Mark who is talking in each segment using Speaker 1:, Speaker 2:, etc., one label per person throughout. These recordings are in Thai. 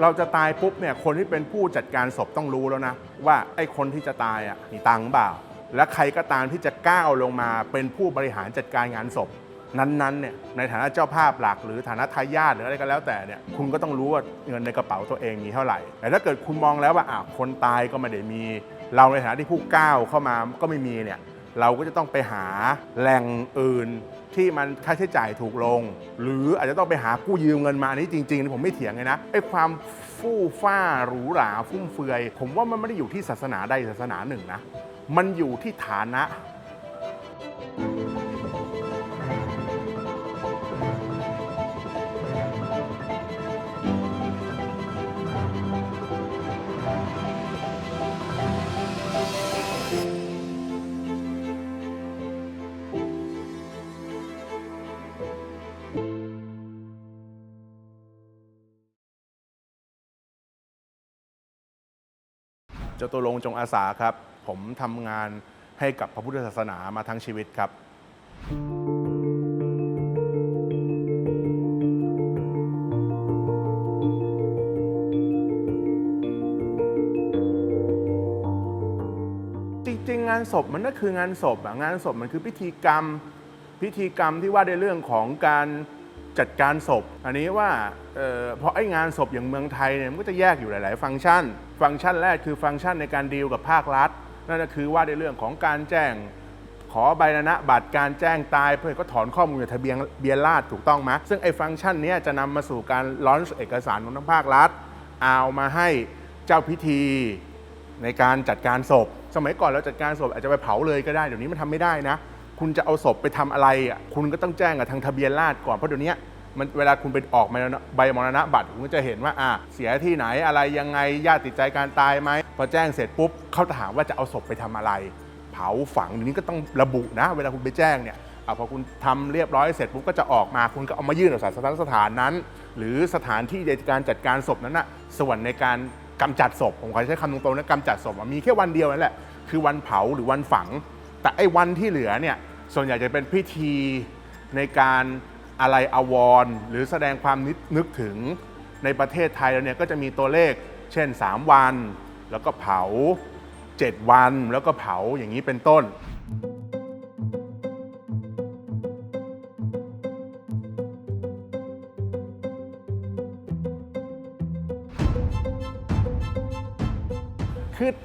Speaker 1: เราจะตายปุ๊บเนี่ยคนที่เป็นผู้จัดการศพต้องรู้แล้วนะ ว่าไอ้คนที่จะตายอะมีตังค์เปล่า และใครก็ตามที่จะก้าวลงมาเป็นผู้บริหารจัดการงานศพ นั้นๆเนี่ยในฐานะเจ้าภาพหลัก หรือฐานะทายาทหรืออะไรก็แล้วแต่เนี่ยคุณก็ต้องรู้ว่าเงินในกระเป๋าตัวเองมีเท่าไหร่แต่ถ้าเกิดคุณมองแล้วว่าอะคนตายก็ไม่ได้มี เราในฐานะที่ผู้ก้าวเข้ามาก็ไม่มีเนี่ยเราก็จะต้องไปหาแหล่งอื่น ที่มันค่าใช้จ่ายถูกลง หรืออาจจะต้องไปหากู้ยืมเงินมาอันนี้จริงๆผมไม่เถียงเลยนะไอ้ความฟู่ฟ้าหรูหราฟุ่มเฟือย ผมว่ามันไม่ได้อยู่ที่ศาสนาใดศาสนาหนึ่งนะ มันอยู่ที่ฐานะ จ้าตัวลงจงอาสาครับ ผมทำงานให้กับพระพุทธศาสนามาทั้งชีวิตครับ จริงๆ งานศพมันก็คืองานศพอะงานศพมันคือพิธีกรรมพิธีกรรมที่ว่าในเรื่องของการ จัดการศพ อันนี้ว่าเออเพราะไอ้งานศพอย่างเมืองไทยเนี่ยมันก็จะแยกอยู่หลาย ๆ ฟังก์ชัน ฟังก์ชันแรกคือฟังก์ชันในการดีลกับภาครัฐ นั่นก็คือว่าในเรื่องของการแจ้งขอใบอนุญาตบัตรการแจ้งตายเพื่อก็ถอนข้อมูลจากทะเบียนเบียนราษฎร์ถูกต้องไหมซึ่งไอ้ฟังก์ชันนี้จะนำมาสู่การล้อนเอกสารของทั้งภาครัฐ เอามาให้เจ้าพิธีในการจัดการศพ สมัยก่อนเราจัดการศพอาจจะไปเผาเลยก็ได้เดี๋ยวนี้มันทำไม่ได้นะ คุณจะเอาศพไปทำอะไรอะคุณก็ต้องแจ้งกับทางทะเบียนราษฎร์ก่อนเพราะเดี๋ยวนี้มันเวลาคุณไปออกใบมรณะบัตรคุณก็จะเห็นว่าอะเสียที่ไหนอะไรยังไงญาติติดใจการตายไหมพอแจ้งเสร็จปุ๊บเขาถามว่าจะเอาศพไปทำอะไร เผาฝังเดี๋ยวนี้ก็ต้องระบุนะ เวลาคุณไปแจ้งเนี่ยอพอคุณทำเรียบร้อยเสร็จปุ๊บก็จะออกมาคุณก็เอามายื่นกับสถานสถานนั้น หรือสถานที่ในการจัดการศพนั้นนะส่วนในการกำจัดศพผมขอใช้คำตรงๆนะกำจัดศพมีแค่วันเดียวนั่นแหละคือวันเผาหรือวันฝัง แต่ไอ้วันที่เหลือเนี่ยส่วนใหญ่จะเป็นพิธีในการอะไรอววรหรือแสดงความนึกนึกถึงในประเทศไทยแล้วเนี่ยก็จะมีตัวเลขเช่น 3 วัน แล้วก็เผา 7 วันแล้วก็เผาอย่างนี้เป็นต้น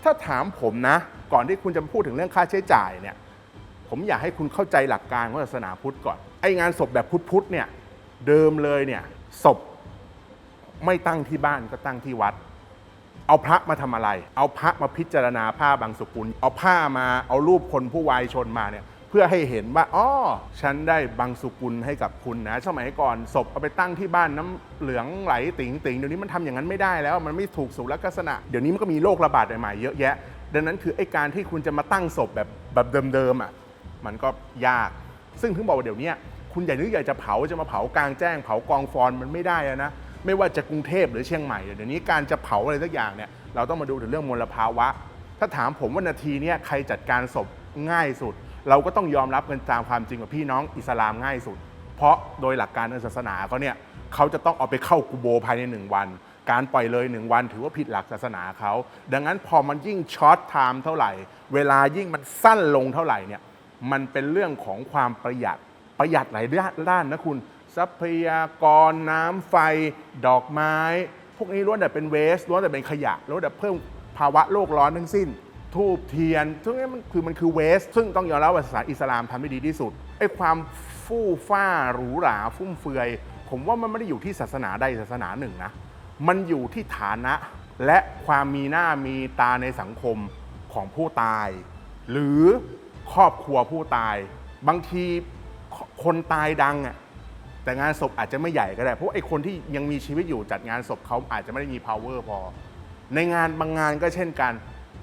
Speaker 1: ถ้าถามผมนะ ก่อนที่คุณจะพูดถึงเรื่องค่าใช้จ่ายเนี่ย ผมอยากให้คุณเข้าใจหลักการของศาสนาพุทธก่อน ไองานศพแบบพุทธๆเนี่ย เดิมเลยเนี่ยศพไม่ตั้งที่บ้านก็ตั้งที่วัด เอาพระมาทำอะไร เอาพระมาพิจารณาผ้าบางสุกุล เอาผ้ามา เอารูปคนผู้วายชนมาเนี่ย เพื่อให้เห็นว่าอ๋อฉันได้บางสุกุลให้กับคุณนะ สมัยก่อนศพเอาไปตั้งที่บ้านน้ำเหลืองไหลติงติ่งเดี๋ยวนี้มันทำอย่างนั้นไม่ได้แล้ว มันไม่ถูกสุลักษณะ เดี๋ยวนี้มันก็มีโรคระบาดใหม่ๆเยอะแยะ ดังนั้นคือไอ้การที่คุณจะมาตั้งศพแบบแบบเดิมๆอะมันก็ยาก ซึ่งถึงบอกว่าเดี๋ยวนี้คุณอยากนึกอยากจะเผาจะมาเผากลางแจ้ง เผากองฟอนมันไม่ได้อะนะไม่ว่าจะกรุงเทพหรือเชียงใหม่เดี๋ยวนี้การจะเผาอะไรสักอย่างเนี่ยเราต้องมาดูถึงเรื่องมลภาวะ ถ้าถามผมว่านาทีนี้ใครจัดการศพง่ายสุด เราก็ต้องยอมรับกันตามความจริงว่าพี่น้องอิสลามง่ายสุด เพราะโดยหลักการทางศาสนาเขาเนี่ยเขาจะต้องเอาไปเข้ากูโบภายในหนึ่งวัน การปล่อยเลยหนึ่งวันถือว่าผิดหลักศาสนาเขาดังนั้นพอมันยิ่งช็อตไทม์เท่าไหร่ เวลายิ่งมันสั้นลงเท่าไหร่เนี่ยมันเป็นเรื่องของความประหยัดประหยัดหลายด้านนะคุณ ทรัพยากรน้ำไฟ ดอกไม้ พวกนี้ล้วนแต่เป็นเวสล้วนแต่เป็นขยะล้วนแต่เพิ่มภาวะโลกร้อนทั้งสิ้น ทูบเทียนทุกนี้มันคือมันคือเวส ซึ่งต้องยอมรับว่าศาสนาอิสลามทำได้ดีที่สุดไอ้ความฟู่ฟ้าหรูหราฟุ่มเฟือย ผมว่ามันไม่ได้อยู่ที่ศาสนาใดศาสนาหนึ่งนะ มันอยู่ที่ฐานะและความมีหน้ามีตาในสังคมของผู้ตาย หรือครอบครัวผู้ตาย บางทีคนตายดังอะแต่งานศพอาจจะไม่ใหญ่ก็ได้ เพราะไอ้คนที่ยังมีชีวิตอยู่จัดงานศพเขาอาจจะไม่ได้มี power พอ ในงานบางงานก็เช่นกัน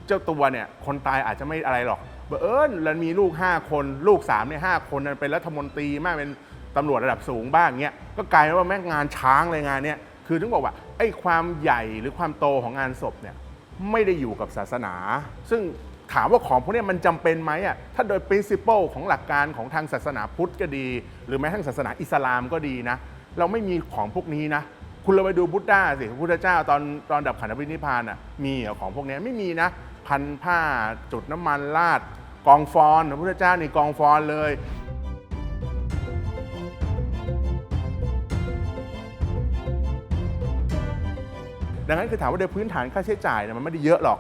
Speaker 1: เจ้าตัวเนี่ยคนตายอาจจะไม่อะไรหรอกบอเอิญแล้วมีลูก 5 คนลูก3เนี่ยหคนนั้นเป็นรัฐมนตรีมากเป็นตำรวจระดับสูงบ้างเงี้ยก็กลายเป็นว่าแม่งงานช้างเลยงานเนี้ยคือถึงบอกว่าไอ้ความใหญ่หรือความโตของงานศพเนี่ยไม่ได้อยู่กับศาสนา ซึ่งถามว่าของพวกนี้มันจำเป็นไหมอะถ้าโดย principle ของหลักการของทางศาสนาพุทธก็ดี หรือแม้ทั้งศาสนาอิสลามก็ดีนะ เราไม่มีของพวกนี้นะ คุณเราไปดูบุตด้าสิพระพุทธเจ้าตอนตอนดับขันธปรินิพานอะมีของพวกนี้ไม่มีนะ พันผ้าจุดน้ำมันราดกองฟอนพระพุทธเจ้านี่กองฟอนเลย ดังนั้นคือถามว่าโดยพื้นฐานค่าใช้จ่ายเนี่ยมันไม่ได้เยอะหรอก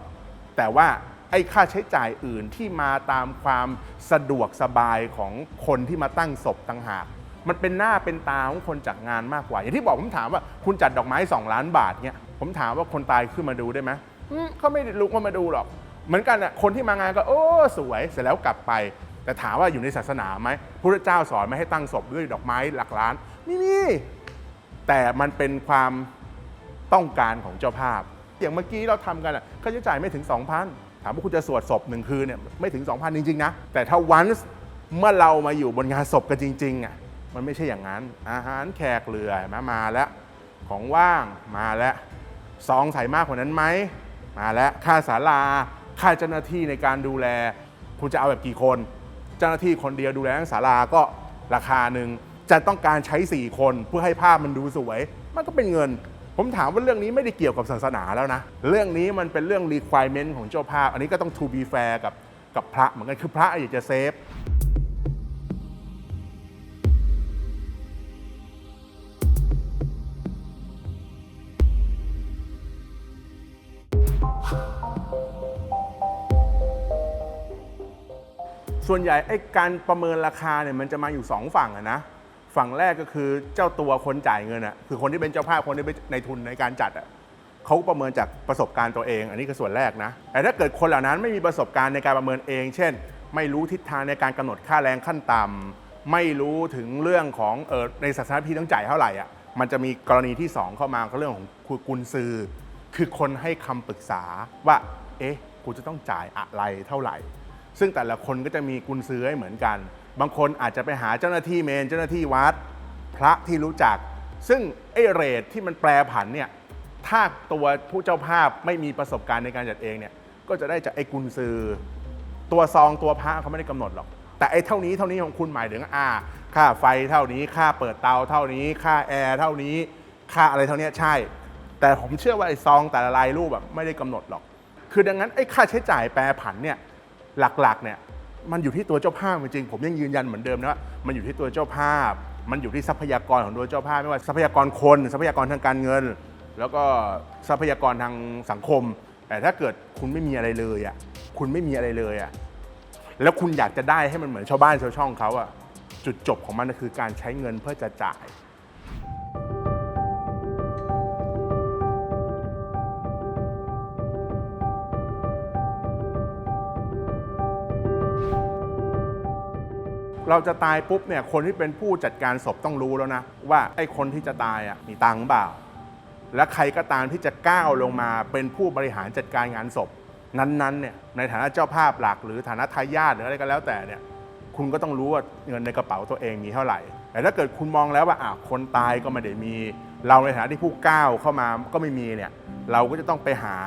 Speaker 1: แต่ว่าไอ้ค่าใช้จ่ายอื่นที่มาตามความสะดวกสบายของคนที่มาตั้งศพต่างหากมันเป็นหน้าเป็นตาของคนจัดงานมากกว่า อย่างที่บอกผมถามว่าคุณจัดดอกไม้ 2 ล้านบาทเนี่ยผมถามว่าคนตายขึ้นมาดูได้ไหม อืมเขาไม่ได้ลุกมาดูหรอก เหมือนกันอะคนที่มางานก็ โอ้สวยเสร็จแล้วกลับไป แต่ถามว่าอยู่ในศาสนาไหมพระเจ้าสอนไม่ให้ตั้งศพด้วยดอกไม้หลักล้านไม่มีแต่มันเป็นความต้องการของเจ้าภาพ อย่างเมื่อกี้เราทำกันอะค่าใช้จ่ายไม่ถึง 2,000 ถามว่าคุณจะสวดศพหนึ่งคืนเนี่ยไม่ถึง 2,000 จริงๆนะแต่ถ้าวันเมื่อเรามาอยู่บนงานศพกันจริงๆอะมันไม่ใช่อย่างนั้น อาหารแขกเรือมามาแล้ว ของว่างมาแล้วซองใส่มากกว่านั้นไหม มาแล้วค่าศาลาค่าเจ้าหน้าที่ในการดูแล คุณจะเอาแบบกี่คน เจ้าหน้าที่คนเดียวดูแลทั้งศาลาก็ราคาหนึ่งจะต้องการใช้ 4 คนเพื่อให้ภาพมันดูสวย มันก็เป็นเงิน ผมถามว่าเรื่องนี้ไม่ได้เกี่ยวกับศาสนาแล้วนะ เรื่องนี้มันเป็นเรื่อง requirement ของเจ้าภาพ อันนี้ก็ต้อง to be fair กับกับพระเหมือนกันคือพระอยากจะเซฟ ส่วนใหญ่ไอ้การประเมินราคาเนี่ยมันจะมาอยู่สองฝั่งอะนะฝั่งแรกก็คือเจ้าตัวคนจ่ายเงินอะคือคนที่เป็นเจ้าภาพคนที่เป็นในทุนในการจัดอะเขาประเมินจากประสบการณ์ตัวเอง อันนี้คือส่วนแรกนะแต่ถ้าเกิดคนเหล่านั้นไม่มีประสบการณ์ในการประเมินเอง เช่น ไม่รู้ทิศทางในการกำหนดค่าแรงขั้นต่ำไม่รู้ถึงเรื่องของเออในศาสนาพีต้องจ่ายเท่าไหร่อะมันจะมีกรณีที่สองเข้ามาก็เรื่องของคุกุญซือ คือคนให้คำปรึกษาว่า เอ๊ะกูจะต้องจ่ายอะไรเท่าไหร่ ซึ่งแต่ละคนก็จะมีกุญซื้อให้เหมือนกัน บางคนอาจจะไปหาเจ้าหน้าที่เมน เจ้าหน้าที่วัด พระที่รู้จัก ซึ่งไอ้เรทที่มันแปรผันเนี่ย ถ้าตัวผู้เจ้าภาพไม่มีประสบการณ์ในการจัดเองเนี่ย ก็จะได้จากไอ้กุญซือ ตัวซองตัวพระเขาไม่ได้กำหนดหรอก แต่ไอ้เท่านี้เท่านี้ของคุณหมายถึงอ่า ค่าไฟเท่านี้ ค่าเปิดเตาเท่านี้ ค่าแอร์เท่านี้ ค่าอะไรเท่านี้ใช่ แต่ผมเชื่อว่าไอ้ซองแต่ละรายรูปแบบไม่ได้กำหนดหรอก คือดังนั้นไอ้ค่าใช้จ่ายแปรผันเนี่ย หลักๆเนี่ยมันอยู่ที่ตัวเจ้าภาพจริงผมยังยืนยันเหมือนเดิมนะว่ามันอยู่ที่ตัวเจ้าภาพ มันอยู่ที่ทรัพยากรของตัวเจ้าภาพไม่ว่าทรัพยากรคน ทรัพยากรทางการเงิน แล้วก็ทรัพยากรทางสังคม แต่ถ้าเกิดคุณไม่มีอะไรเลยอะคุณไม่มีอะไรเลยอะแล้วคุณอยากจะได้ให้มันเหมือนชาวบ้านชาวช่องเขาอะจุดจบของมันก็คือการใช้เงินเพื่อจะจ่าย เราจะตายปุ๊บเนี่ยคนที่เป็นผู้จัดการศพต้องรู้แล้วนะ ว่าไอ้คนที่จะตายอะมีตังค์เปล่า และใครก็ตามที่จะก้าวลงมาเป็นผู้บริหารจัดการงานศพ นั้นๆเนี่ยในฐานะเจ้าภาพหลัก หรือฐานะทายาทหรืออะไรก็แล้วแต่เนี่ยคุณก็ต้องรู้ว่าเงินในกระเป๋าตัวเองมีเท่าไหร่ แต่ถ้าเกิดคุณมองแล้วว่าอะคนตายก็ไม่ได้มี เราในฐานะที่ผู้ก้าวเข้ามาก็ไม่มีเนี่ยเราก็จะต้องไปหา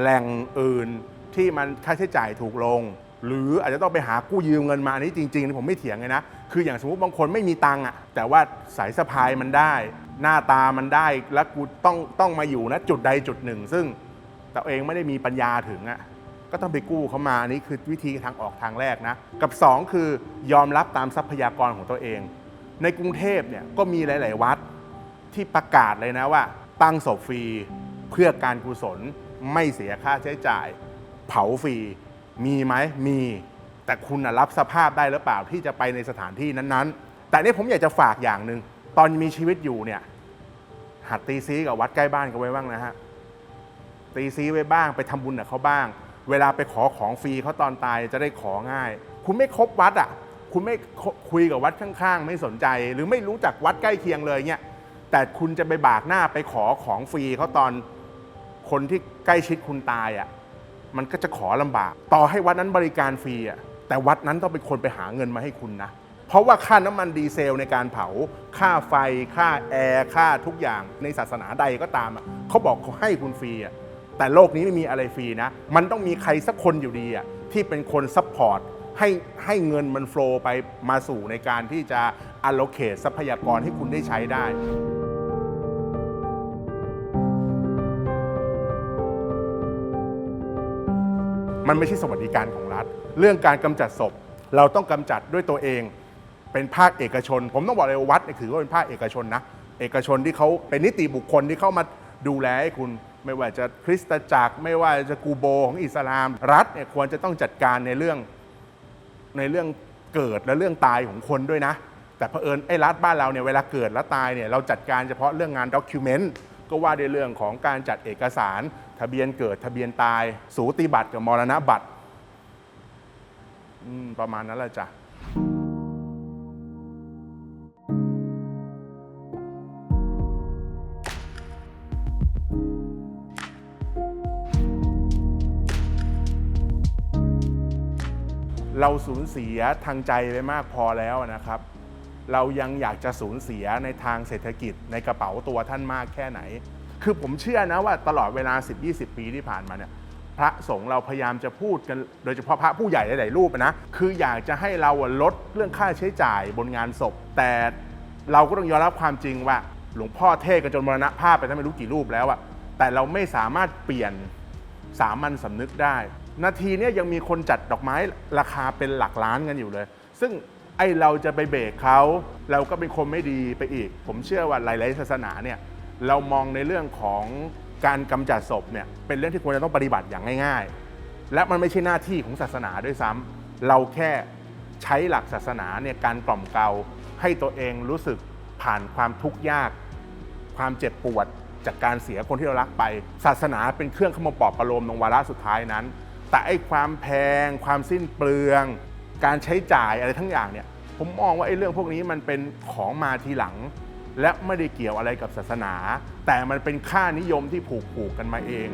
Speaker 1: แหล่งอื่นที่มันค่าใช้จ่ายถูกลง หรืออาจจะต้องไปหากู้ยืมเงินมาอันนี้จริงๆผมไม่เถียงเลยนะ คืออย่างสมมติบางคนไม่มีตังค์อะแต่ว่าสายสะพายมันได้ หน้าตามันได้แล้วกูต้องต้องมาอยู่นะจุดใดจุดหนึ่ง ซึ่งตัวเองไม่ได้มีปัญญาถึงอะก็ต้องไปกู้เขามาอันนี้คือวิธีทางออกทางแรกนะ กับ 2 คือยอมรับตามทรัพยากรของตัวเอง ในกรุงเทพเนี่ยก็มีหลาย ๆ วัดที่ประกาศเลยนะว่า ตั้งศพฟรีเพื่อการกุศลไม่เสียค่าใช้จ่าย เผาฟรี มีไหมมี แต่คุณนะรับสภาพได้หรือเปล่าที่จะไปในสถานที่นั้นๆ แต่นี่ผมอยากจะฝากอย่างหนึ่งตอนมีชีวิตอยู่เนี่ย หัดตีซีกับวัดใกล้บ้านกันไว้บ้างนะฮะตีซีไว้บ้างไปทำบุญกับเขาบ้าง เวลาไปขอของฟรีเขาตอนตายจะได้ของ่าย คุณไม่คบวัดอะ คุณไม่คุยกับวัดข้างๆ ไม่สนใจ หรือไม่รู้จักวัดใกล้เคียงเลยเนี่ยแต่คุณจะไปบากหน้าไปขอของฟรีเขาตอนคนที่ใกล้ชิดคุณตายอะ มันก็จะขอลำบาก ต่อให้วัดนั้นบริการฟรีอะแต่วัดนั้นต้องเป็นคนไปหาเงินมาให้คุณนะเพราะว่าค่าน้ำมันดีเซลในการเผา ค่าไฟ ค่าแอร์ ค่าทุกอย่างในศาสนาใดก็ตามอะเขาบอกเขาให้คุณฟรีอะแต่โลกนี้ไม่มีอะไรฟรีนะ มันต้องมีใครสักคนอยู่ดีอะที่เป็นคนซัพพอร์ตให้ให้เงินมันโฟล์ไปมาสู่ในการที่จะ allocate ทรัพยากรให้คุณได้ใช้ได้ มันไม่ใช่สวัสดิการของรัฐ เรื่องการกำจัดศพ เราต้องกำจัดด้วยตัวเองเป็นภาคเอกชน ผมต้องบอกเลยวัดเนี่ยถือว่าเป็นภาคเอกชนนะเอกชนที่เขาเป็นนิติบุคคลที่เข้ามาดูแลให้คุณไม่ว่าจะคริสตจักร ไม่ว่าจะกูโบของอิสลาม รัฐเนี่ยควรจะต้องจัดการในเรื่องในเรื่องเกิดและเรื่องตายของคนด้วยนะ แต่เผอิญไอ้รัฐบ้านเราเนี่ยเวลาเกิดและตายเนี่ยเราจัดการเฉพาะเรื่องงานด็อกิวเมนต์ก็ว่าในเรื่องของการจัดเอกสาร ทะเบียนเกิดทะเบียนตาย สูติบัตรกับมรณบัตรประมาณนั้นแหละจ้ะเราสูญเสียทางใจไปมากพอแล้วนะครับ เรายังอยากจะสูญเสียในทางเศรษฐกิจในกระเป๋าตัวท่านมากแค่ไหน คือผมเชื่อนะว่าตลอดเวลา 10-20 ปีที่ผ่านมาเนี่ยพระสงฆ์เราพยายามจะพูดกันโดยเฉพาะพระผู้ใหญ่หลายๆรูปนะคืออยากจะให้เราลดเรื่องค่าใช้จ่ายบนงานศพ แต่เราก็ต้องยอมรับความจริงว่า หลวงพ่อเทศกันจนมรณภาพไปตั้งไม่รู้กี่รูปแล้วอะแต่เราไม่สามารถเปลี่ยนสามัญสำนึกได้ นาทีนี้ยยังมีคนจัดดอกไม้ราคาเป็นหลักล้านกันอยู่เลย ซึ่งไอเราจะไปเบรกเขาเราก็เป็นคนไม่ดีไปอีก ผมเชื่อว่าหลาย ๆ ศาสนาเนี่ย เรามองในเรื่องของการกำจัดศพเนี่ยเป็นเรื่องที่ควรจะต้องปฏิบัติอย่างง่าย ๆ และมันไม่ใช่หน้าที่ของศาสนาด้วยซ้ำเราแค่ใช้หลักศาสนาเนี่ยการกล่อมเกลาให้ตัวเองรู้สึกผ่านความทุกข์ยาก ความเจ็บปวดจากการเสียคนที่เรารักไป ศาสนาเป็นเครื่องขมปอบประโลมในวาระสุดท้ายนั้น แต่ไอ้ความแพง ความสิ้นเปลือง การใช้จ่ายอะไรทั้งอย่างเนี่ยผมมองว่าไอ้เรื่องพวกนี้มันเป็นของมาทีหลัง และไม่ได้เกี่ยวอะไรกับศาสนา แต่มันเป็นค่านิยมที่ผูกผูกกันมาเอง